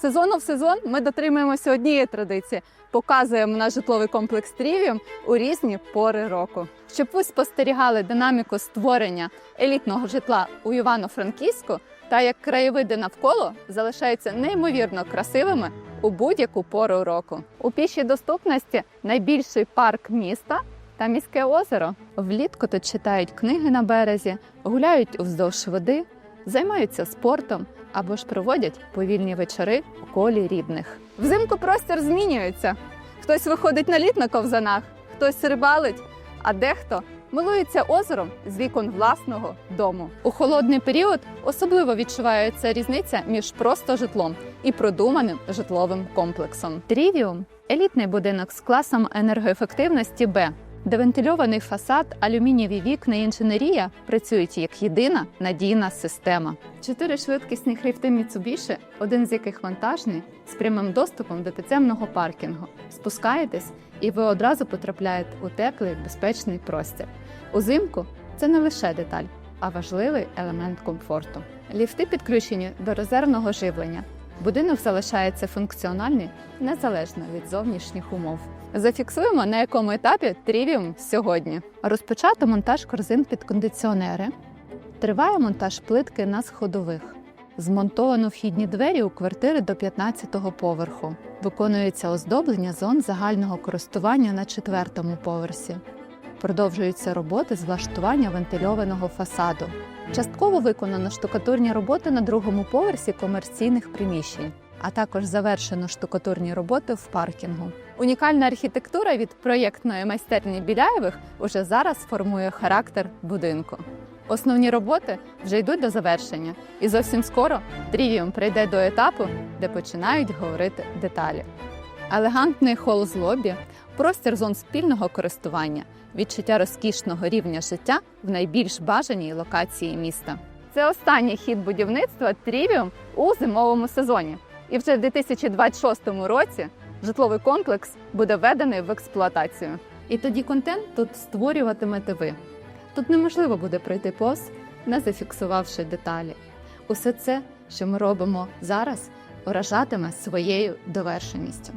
сезону в сезон ми дотримуємося однієї традиції. Показуємо наш житловий комплекс Трівіум у різні пори року. Щоб ви спостерігали динаміку створення елітного житла у Івано-Франківську та як краєвиди навколо залишаються неймовірно красивими у будь-яку пору року. У пішій доступності найбільший парк міста та міське озеро. Влітку тут читають книги на березі, гуляють уздовж води, займаються спортом або ж проводять повільні вечори у колі рідних. Взимку простір змінюється. Хтось виходить на лід на ковзанах, хтось рибалить, а дехто милується озером з вікон власного дому. У холодний період особливо відчувається різниця між просто житлом і продуманим житловим комплексом. Трівіум елітний будинок з класом енергоефективності Б, де вентильований фасад, алюмінієві вікна і інженерія працюють як єдина надійна система. Чотири швидкісні ліфти Mitsubishi, один з яких вантажний, з прямим доступом до підземного паркінгу. Спускаєтесь, і ви одразу потрапляєте у теплий безпечний простір. Узимку це не лише деталь, а важливий елемент комфорту. Ліфти підключені до резервного живлення. Будинок залишається функціональний незалежно від зовнішніх умов. Зафіксуємо, на якому етапі Трівіум сьогодні. Розпочато монтаж корзин під кондиціонери. Триває монтаж плитки на сходових. Змонтовано вхідні двері у квартири до 15-го поверху. Виконується оздоблення зон загального користування на четвертому поверсі. Продовжуються роботи з влаштування вентильованого фасаду. Частково виконано штукатурні роботи на другому поверсі комерційних приміщень, а також завершено штукатурні роботи в паркінгу. Унікальна архітектура від проєктної майстерні Біляєвих уже зараз формує характер будинку. Основні роботи вже йдуть до завершення, і зовсім скоро Трівіум прийде до етапу, де починають говорити деталі. Елегантний хол з лобі, простір зон спільного користування, відчуття розкішного рівня життя в найбільш бажаній локації міста. Це останній хід будівництва Трівіум у зимовому сезоні. І вже в 2026 році житловий комплекс буде введений в експлуатацію. І тоді контент тут створюватимете ви. Тут неможливо буде пройти повз, не зафіксувавши деталі. Усе це, що ми робимо зараз, вражатиме своєю довершеністю.